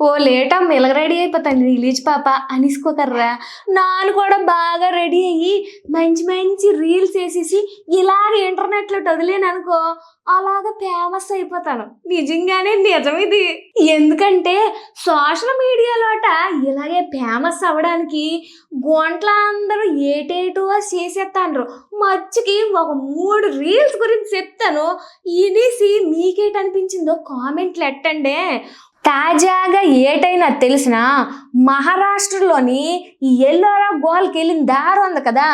ఓ లేటా మెలగ ready అయిపోతాను release పాప అనిసుకోకర్రా. నాను కూడా బాగా రెడీ అయ్యి మంచి మంచి రీల్స్ వేసేసి ఇలాగ ఇంటర్నెట్లో వదిలేను అనుకో అలాగ ఫేమస్ అయిపోతాను. నిజంగానే నిజం ఇది. ఎందుకంటే సోషల్ మీడియాలోట ఇలాగే ఫేమస్ అవ్వడానికి గోంట్ల అందరూ ఏటేటో చేసేస్తాను మచ్చికి ఒక మూడు రీల్స్ గురించి చెప్తాను. ఇనేసి మీకేటనిపించిందో కామెంట్లు ఎట్టండి. తాజాగా ఏటైనా తెలిసిన మహారాష్ట్రలోని ఈ ఎల్లోరా గోల్కి వెళ్ళిన దారి ఉంది కదా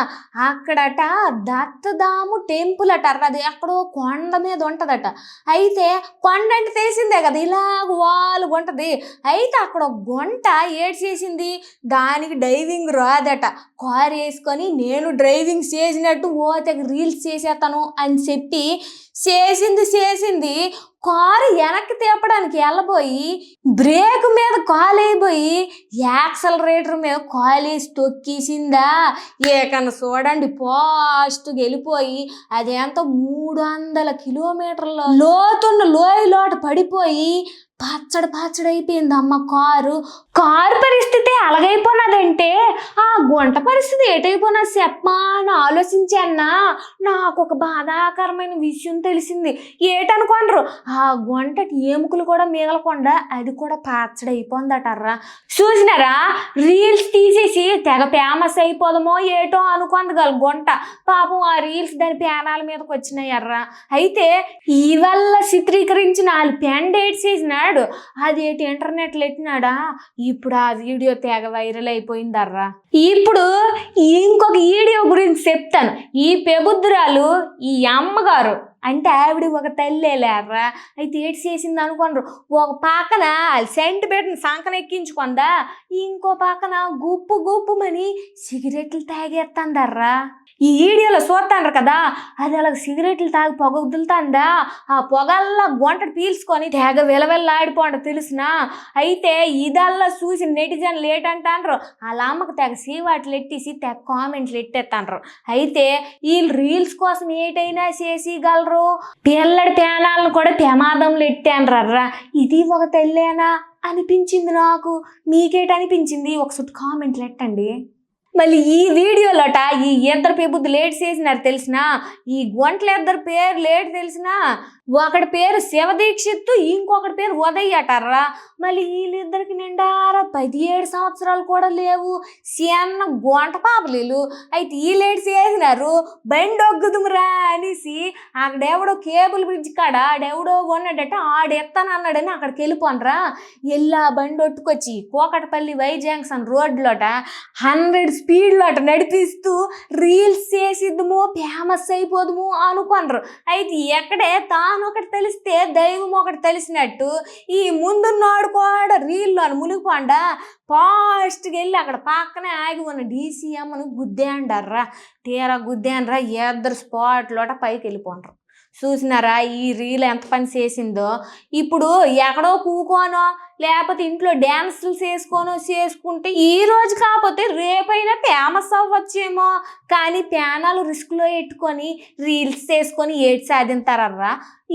అక్కడట దత్తదాము టెంపుల్ అట అది ఎక్కడో కొండ మీద ఉంటుందట. అయితే కొండ అంటే తెలిసిందే కదా ఇలా వాలు ఉంటుంది. అయితే అక్కడ గుంట ఏడ్ చేసింది దానికి డైవింగ్ రాదట. కారు వేసుకొని నేను డ్రైవింగ్ చేసినట్టు ఓతకి రీల్స్ చేసేస్తాను అని చెప్పి చేసింది చేసింది. కారు వెనక్కి తిప్పడానికి వెళ్ళబోయి బ్రేక్ మీద కాలు అయిపోయి యాక్సలరేటర్ మీద కాలు వేసి తొక్కేసిందా? ఏకన్నా చూడండి ఫాస్ట్గా వెళ్ళిపోయి అదేంత మూడు వందల కిలోమీటర్ల లోతున్న లోయలోట పడిపోయి పచ్చడి పచ్చడి అయిపోయింది అమ్మ కారు. కారు పరిస్థితి అలాగైపోయినదంటే ఆ గుంట పరిస్థితి ఏటైపోయినా చెప్పమా అని ఆలోచించానా నాకు ఒక బాధాకరమైన విషయం తెలిసింది. ఏటనుకోనరు ఆ గుంటకి ఎముకలు కూడా మిగలకుండా అది కూడా పచ్చడి అయిపోయిందటర్రా చూసినారా? రీల్స్ తీసేసి తెగ ఫేమస్ అయిపోదామో ఏటో అనుకుంది గల గుంట. పాపం ఆ రీల్స్ దాని పేనాల మీదకి వచ్చినాయర్రా అయితే ఈ వల్ల చిత్రీకరించిన వాళ్ళు పెన్ డేట్స్ వేసినాడు అది ఏంటి ఇంటర్నెట్లో ఎట్టినాడా ఇప్పుడు ఆ వీడియో తెగ వైరల్ అయిపోయిందర్రా. ఇప్పుడు ఇంకొక వీడియో గురించి చెప్తాను. ఈ పెబుద్రాలు ఈ అమ్మగారు అంటే ఆవిడ ఒక తల్లేలేర్రా అయితే ఏటి చేసింది అనుకోండ్రు ఒక పాకన? సెంట్ పెట్టిన సంకన ఎక్కించుకుందా? ఇంకో పాకన? గుప్పు గుప్పుమని సిగరెట్లు తాగేస్తుందర్రా ఈ వీడియోలో చూస్తాండ్రు కదా అది అలా సిగరెట్లు తాగి పొగ వదులుతుందా? ఆ పొగల్లా గొంటడు పీల్చుకొని తెగ విలవెల్లాడిపోండి తెలుసునా? అయితే ఇదల్లా చూసి నెటిజన్లు ఏటంటాండ్రు? వాళ్ళ అమ్మకు తెగ సీవాట్లు ఎట్టేసి తెగ కామెంట్లు ఎట్టేస్తాండ్రు అయితే వీళ్ళు రీల్స్ కోసం ఏటైనా చేసిగలరు పిల్లడి పేనాలను కూడా ప్రమాదంలో ఎట్టాన్రర్రా ఇది ఒక తెల్లేనా? అనిపించింది నాకు. మీకేట అనిపించింది ఒకసారి కామెంట్లు ఎట్టండి. మళ్ళీ ఈ వీడియోలోట ఈ ఇద్దరు పేబుద్దు లేట్ చేసినారు తెలిసిన? ఈ గుంటల ఇద్దరు పేరు లేట్ తెలిసిన? ఒకటి పేరు శివదీక్షిత్తు ఇంకొకటి పేరు ఉదయ్యటర్రా మళ్ళీ వీళ్ళిద్దరికి నిండారా పదిహేడు సంవత్సరాలు కూడా లేవు. చిన్న గుంట పాపలీలు. అయితే ఈ లేట్ చేసినారు. బండి ఒగ్గుదుమురా అనేసి అక్కడెవడో కేబుల్ బ్రిడ్జ్ కాడ ఆడెవడో ఉన్నాడట ఆడు అన్నాడని అక్కడికి వెళ్ళిపోనరా. ఎల్లా బండి ఒట్టుకొచ్చి కోకటపల్లి వై జంక్షన్ రోడ్లోట హండ్రెడ్ స్పీడ్లో అట నడిపిస్తూ రీల్స్ చేసిద్దుము ఫేమస్ అయిపోదుము అనుకోనరు. అయితే ఎక్కడే తాను ఒకటి తెలిస్తే దైవం ఒకటి తెలిసినట్టు ఈ ముందున్నాడు కూడా రీల్లో మునిగిపోండా ఫాస్ట్గా వెళ్ళి అక్కడ పక్కనే ఆగి ఉన్న డీసీఎంను గుద్దేండర్రా తీరా గుద్దేండ్రా ఇద్దరు స్పాట్లోట పైకి వెళ్ళిపోండ్రు. చూసినారా ఈ రీల్ ఎంత పని చేసిందో? ఇప్పుడు ఎక్కడో కూకోనో లేకపోతే ఇంట్లో డ్యాన్సులు చేసుకొని చేసుకుంటే ఈ రోజు కాకపోతే రేపైనా ఫేమస్ అవ్వచ్చేమో. కానీ ప్యానాలు రిస్క్లో పెట్టుకొని రీల్స్ చేసుకొని ఏటి సాధింతారర్రా.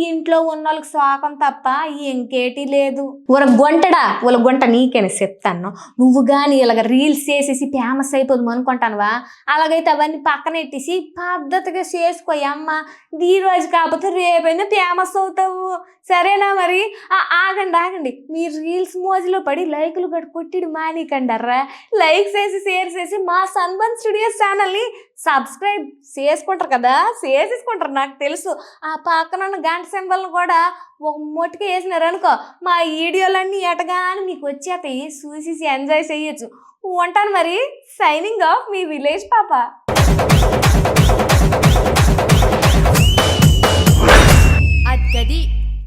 ఇంట్లో ఉన్న వాళ్ళకి శోకం తప్ప ఇంకేటి లేదు. వాళ్ళ గొంటడా వాళ్ళ గొంట నీకేనే చెప్తాను. నువ్వు కానీ ఇలాగ రీల్స్ చేసేసి ఫేమస్ అయిపోదు అనుకుంటానువా? అలాగైతే అవన్నీ పక్కన పెట్టేసి పద్ధతిగా చేసుకో అమ్మ ఈ రోజు కాకపోతే రేపైనా ఫేమస్ అవుతావు. సరేనా మరి? ఆగండి ఆగండి. మీరు రీల్స్ మోజులో పడి లైకులు కట్టు కొట్టిడు మానికండర్రా లైక్ చేసి షేర్ చేసి మా సన్బన్ స్టూడియోస్ ఛానల్ని సబ్స్క్రైబ్ చేసుకుంటారు కదా? చేసేసుకుంటారు నాకు తెలుసు. ఆ పక్కన ఉన్న గంట సింబల్ని కూడా ఒక మొట్టికి వేసినారు అనుకో మా వీడియోలన్నీ ఎటగాని మీకు వచ్చేతాయి చూసి ఎంజాయ్ చేయొచ్చు. ఉంటాను మరి. సైనింగ్ ఆఫ్ మీ విలేజ్ పాప. అది